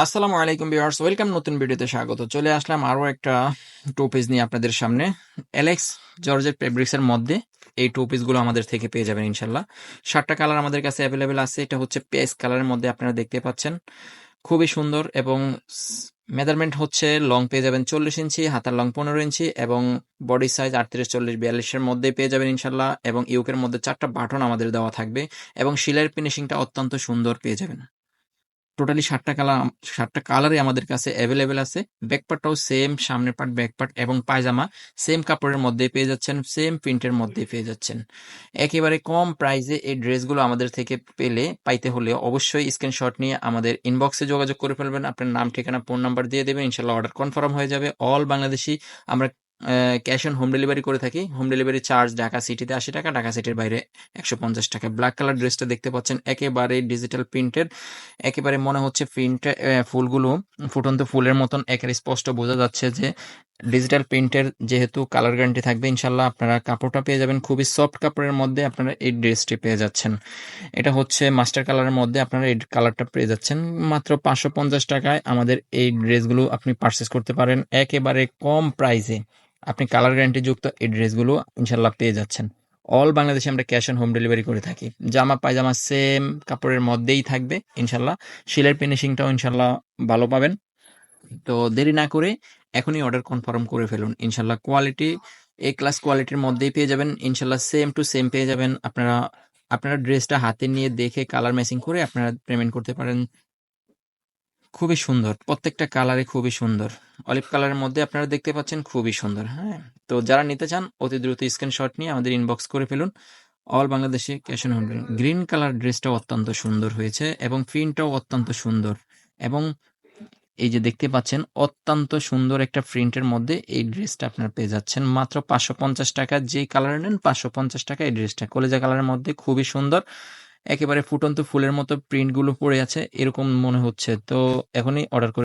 আসসালামু আলাইকুম viewers, welcome নতুন ভিডিওতে স্বাগত। চলে আসলাম আরও একটা টু পিস নিয়ে আপনাদের সামনে। অ্যালেক্স জর্জের ফেব্রিক্সের মধ্যে এই টু পিসগুলো আমাদের থেকে পেয়ে যাবেন ইনশাল্লাহ। সাতটা কালার আমাদের কাছে অ্যাভেলেবেল আছে। এটা হচ্ছে পেস কালারের মধ্যে আপনারা দেখতে পাচ্ছেন। খুবই সুন্দর এবং মেজারমেন্ট হচ্ছে লং পেয়ে যাবেন চল্লিশ ইঞ্চি, হাতার লং পনেরো ইঞ্চি এবং বডি সাইজ আটত্রিশ, চল্লিশ, বিয়াল্লিশের মধ্যে পেয়ে যাবেন ইনশাল্লাহ এবং ইউকের মধ্যে চারটা বাটন আমাদের দেওয়া থাকবে এবং শিলের ফিনিশিংটা অত্যন্ত সুন্দর পেয়ে যাবেন। টোটালি সাতটা কালার সাতটা কালারই আমাদের কাছে অ্যাভেলেবেল আছে। ব্যাকপার্টটাও সেম সামনের পার্ট ব্যাকপার্ট এবং পায়জামা। সেম কাপড়ের মধ্যে পেয়ে যাচ্ছেন সেম প্রিন্টের মধ্যে পেয়ে যাচ্ছেন। একেবারে কম প্রাইসে এই ড্রেসগুলো আমাদের থেকে পেলে, পাইতে হলে অবশ্যই স্ক্রিনশট নিয়ে আমাদের ইনবক্সে যোগাযোগ করে ফেলবেন। আপনার নাম, ঠিকানা ফোন নাম্বার দিয়ে দেবেন। ইনশাল্লাহ অর্ডার কনফার্ম হয়ে যাবে। অল বাংলাদেশি আমরা ক্যাশ অন হোম ডেলিভারি করে থাকি। হোম ডেলিভারি চার্জ ঢাকা সিটিতে আশি টাকা, ঢাকা সিটির বাইরে একশো পঞ্চাশ টাকা। ব্ল্যাক কালার ড্রেসটা দেখতে পাচ্ছেন, একেবারে ডিজিটাল প্রিন্টের একেবারে মনে হচ্ছে প্রিন্ট ফুলগুলো ফুটন্ত ফুলের মতন। একেবারে স্পষ্ট বোঝা যাচ্ছে যে ডিজিটাল প্রিন্টের যেহেতু কালার গ্যারান্টি থাকবে ইনশাল্লাহ আপনারা কাপড়টা পেয়ে যাবেন। খুবই সফট কাপড়ের মধ্যে আপনারা এই ড্রেসটি পেয়ে যাচ্ছেন। এটা হচ্ছে মাস্টার কালারের মধ্যে আপনারা এই কালারটা পেয়ে যাচ্ছেন। মাত্র পাঁচশো পঞ্চাশ টাকায় আমাদের এই ড্রেসগুলো আপনি পারচেস করতে পারেন। একেবারে কম প্রাইসে আপনি কালার গ্যারান্টি যুক্ত এই ড্রেসগুলো ইনশাল্লাহ পেয়ে যাচ্ছেন। অল বাংলাদেশে আমরা ক্যাশ অন হোম ডেলিভারি করে থাকি। জামা, পায়জামা সেম কাপড়ের মধ্যেই থাকবে ইনশাল্লাহ শিলের ফিনিশিংটাও ইনশাল্লাহ ভালো পাবেন। তো দেরি না করে এখনই অর্ডার কনফার্ম করে ফেলুন। ইনশাল্লাহ কোয়ালিটি এ ক্লাস কোয়ালিটির মধ্যেই পেয়ে যাবেন। ইনশাল্লাহ সেম টু সেম পেয়ে যাবেন। আপনারা আপনারা ড্রেসটা হাতে নিয়ে দেখে কালার ম্যাচিং করে আপনারা পেমেন্ট করতে পারেন। খুবই সুন্দর। প্রত্যেকটা কালারে খুবই সুন্দর। অলিভ কালারের মধ্যে আপনারা দেখতে পাচ্ছেন খুবই সুন্দর হ্যাঁ? তো যারা নিতে চান, অতি দ্রুত স্ক্রিনশট নিয়ে আমাদের ইনবক্স করে ফেলুন। অল বাংলাদেশে cash on home green colour ড্রেসটাও অত্যন্ত সুন্দর হয়েছে এবং প্রিন্টটাও অত্যন্ত সুন্দর এবং এই যে দেখতে পাচ্ছেন, অত্যন্ত সুন্দর একটা প্রিন্টের মধ্যে এই ড্রেসটা আপনারা পেয়ে যাচ্ছেন। মাত্র পাঁচশো পঞ্চাশ টাকা, যেই কালার নেন পাঁচশো পঞ্চাশ টাকা এই ড্রেসটা কলেজা কালারের মধ্যে খুবই সুন্দর। একেবারে ফুটন্ত ফুলের মতো প্রিন্টগুলো পড়ে আছে এরকম মনে হচ্ছে। তো এখনই অর্ডার করে